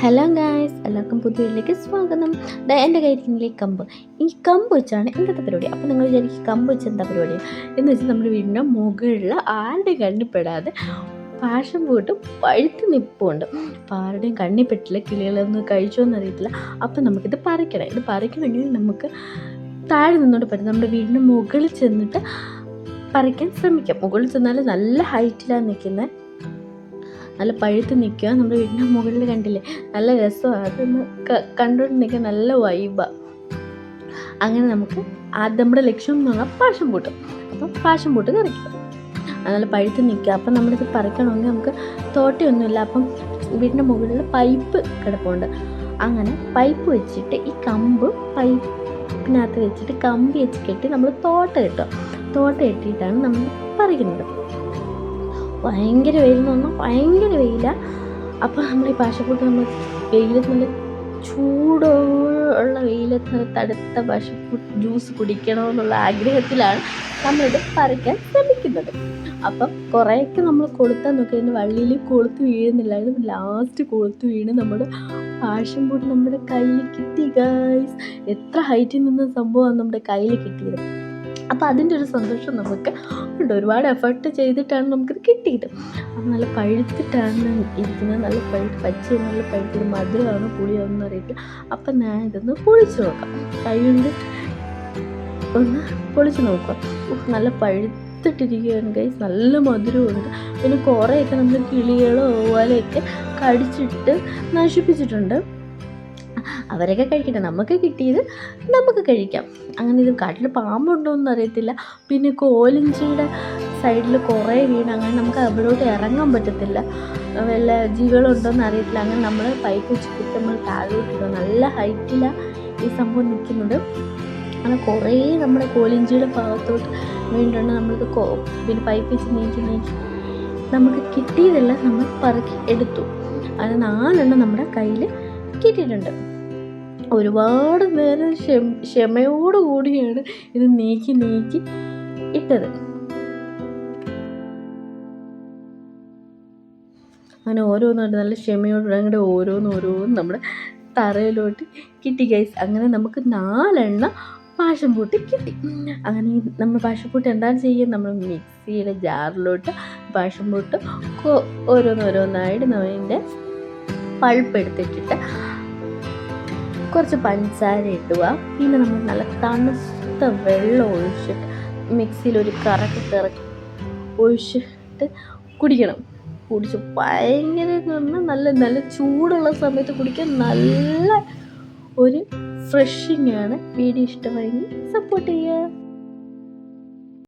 Hello guys എല്ലാവർക്കും പുതിയ വീട്ടിലേക്ക് സ്വാഗതം എന്റെ കയ്യിരിക്കുന്നില്ലേ കമ്പ്. ഈ കമ്പ് വെച്ചാണ് ഇന്നത്തെ പരിപാടി. അപ്പോൾ നിങ്ങൾ വിചാരിക്കും കമ്പ് വെച്ച് എന്താ പരിപാടി? എന്ന് വെച്ചാൽ നമ്മുടെ വീടിന്റെ മുകളിൽ ആരുടെ കണ്ണിപ്പെടാതെ പാഷൻ പോയിട്ട് പഴുത്ത് നിൽപ്പുണ്ട് അപ്പോൾ ആരുടെയും കണ്ണിപ്പെട്ടില്ല കിളികളൊന്നും കഴിച്ചോന്ന് അറിയത്തില്ല അപ്പോൾ നമുക്കിത് പറിക്കണം. ഇത് പറിക്കണമെങ്കിൽ നമുക്ക് താഴെ നിന്നുകൊണ്ട് പറ്റും നമ്മുടെ വീടിന്റെ മുകളിൽ ചെന്നിട്ട് പറിക്കാൻ ശ്രമിക്കാം. മുകളിൽ ചെന്നാൽ നല്ല ഹൈറ്റിലാണ് നിൽക്കുന്നത്. നല്ല പഴുത്ത് നിൽക്കുക. നമ്മുടെ വീടിന്റെ മുകളിൽ കണ്ടില്ലേ? നല്ല രസമാണ്. അതൊന്ന് കണ്ടുകൊണ്ട് നിൽക്കാൻ നല്ല വൈബാണ് അങ്ങനെ നമുക്ക് ആദ്യം നമ്മുടെ ലക്ഷ്യം എന്ന് പറഞ്ഞാൽ പാഷൻ പൂട്ട്. അപ്പം പാഷൻ പൂട്ട് കറിക്കുക നല്ല പഴുത്ത് നിൽക്കുക. അപ്പം നമ്മളിത് പറിക്കണമെങ്കിൽ നമുക്ക് തോട്ടയൊന്നുമില്ല. അപ്പം വീടിന്റെ മുകളിൽ പൈപ്പ് കിടപ്പുണ്ട്. അങ്ങനെ പൈപ്പ് വെച്ചിട്ട് ഈ കമ്പ് പൈപ്പിനകത്ത് വെച്ചിട്ട് കമ്പി വെച്ച് കെട്ടി നമ്മൾ തോട്ട കെട്ടുക തോട്ട കെട്ടിയിട്ടാണ് നമ്മൾ പറിക്കുന്നത്. ഭയങ്കര വെയിലെന്ന് പറഞ്ഞാൽ ഭയങ്കര വെയിലാണ് അപ്പോൾ നമ്മൾ ഈ പാശപ്പൂട്ട് നമ്മൾ വെയിലത്ത് നല്ല ചൂടുള്ള വെയിലത്ത് തടുത്ത പാശപ്പൂട്ട് ജ്യൂസ് കുടിക്കണമെന്നുള്ള ആഗ്രഹത്തിലാണ് നമ്മളിത് പറിക്കാൻ ശ്രമിക്കുന്നത്. അപ്പം കുറേയൊക്കെ നമ്മൾ കൊളുത്താൻ നോക്കി. അതിന്റെ വള്ളിയിൽ കൊളുത്ത് വീഴുന്നില്ലായിരുന്നു ലാസ്റ്റ് കൊളുത്ത് വീണ് നമ്മുടെ പാഷൻ പൂട്ട് നമ്മുടെ കയ്യിൽ കിട്ടി ഗൈസ് എത്ര ഹൈറ്റിൽ നിന്ന് സംഭവമാണ് നമ്മുടെ കയ്യിൽ കിട്ടിയത്. അപ്പോൾ അതിന്റെ ഒരു സന്തോഷം നമുക്ക് ഉണ്ട്. ഒരുപാട് എഫേർട്ട് ചെയ്തിട്ടാണ് നമുക്കിത് കിട്ടിയത്. അത് നല്ല പഴുത്തിട്ടാണ് ഇരിക്കുന്നത്. നല്ല പഴുത്ത് പച്ച നല്ല പഴുത്തത് മധുരമാണ് പുളിയാണെന്ന് അറിയില്ല അപ്പം ഞാൻ ഇതൊന്ന് പൊളിച്ച് നോക്കാം. കൈ കൊണ്ട് ഒന്ന് പൊളിച്ച് നോക്കാം. നല്ല നല്ല പഴുത്തിട്ടിരിക്കുകയാണ് കൈ നല്ല മധുരമുണ്ട് പിന്നെ കുറേയൊക്കെ നമ്മൾ കിളികളോ ഓലയൊക്കെ കടിച്ചിട്ട് നശിപ്പിച്ചിട്ടുണ്ട്. അവരൊക്കെ കഴിക്കട്ടെ. നമുക്ക് കിട്ടിയത് നമുക്ക് കഴിക്കാം. അങ്ങനെ ഇത് കാട്ടിൽ പാമ്പുണ്ടോ എന്ന് അറിയത്തില്ല. പിന്നെ കോലിഞ്ചിയുടെ സൈഡിൽ കുറേ വീണ് അങ്ങനെ നമുക്ക് അവിടോട്ട് ഇറങ്ങാൻ പറ്റത്തില്ല. വല്ല ജീവികളുണ്ടോയെന്ന് അറിയത്തില്ല. അങ്ങനെ നമ്മൾ പൈപ്പ് വെച്ച് കിട്ടുമ്പോൾ നമ്മൾ താഴോട്ട് ഇടുക. നല്ല ഹൈറ്റിലാണ് ഈ സംഭവം നിൽക്കുന്നത്. അങ്ങനെ കുറേ നമ്മുടെ കോലിഞ്ചിയുടെ ഭാഗത്തോട്ട് വീണ്ടുണ്ട് നമ്മളിത് കോ പിന്നെ പൈപ്പ് വെച്ച് നീക്കി നീക്കി നമുക്ക് കിട്ടിയതെല്ലാം നമ്മൾ പറക്കി എടുത്തു. അത് നാലെണ്ണം നമ്മുടെ കയ്യിൽ കിട്ടിയിട്ടുണ്ട്. ഒരുപാട് നേരം ക്ഷമ ക്ഷമയോടുകൂടിയാണ് ഇത് നീക്കി നീക്കി ഇട്ടത്. അങ്ങനെ ഓരോന്നായിട്ട് നല്ല ക്ഷമയോടെ അങ്ങനെ ഓരോന്ന് ഓരോന്ന് നമ്മുടെ തറയിലോട്ട് കിട്ടി ഗൈസ് അങ്ങനെ നമുക്ക് നാലെണ്ണം പാഷൻ പൂട്ടി കിട്ടി. അങ്ങനെ നമ്മൾ പാഷൻ പൂട്ട് എന്താണ് ചെയ്യുക നമ്മൾ മിക്സിയുടെ ജാറിലോട്ട് പാഷൻ പൂട്ട് ഓരോന്നോരോന്നായിട്ട് നമ്മളിന്റെ പൾപ്പ് എടുത്തിട്ടിട്ട് കുറച്ച് പഞ്ചസാര ഇടുക. പിന്നെ നമ്മൾ നല്ല തണുത്ത വെള്ളം ഒഴിച്ചിട്ട് മിക്സിയിൽ ഒരു കറക്കി തിറക്കി ഒഴിച്ചിട്ട് കുടിക്കണം. കുടിച്ച് ഭയങ്കര പറഞ്ഞാൽ നല്ല നല്ല ചൂടുള്ള സമയത്ത് കുടിക്കാൻ നല്ല ഒരു ഫ്രഷിങ്ങാണ് വീഡിയോ ഇഷ്ടമായെങ്കിൽ സപ്പോർട്ട് ചെയ്യുക.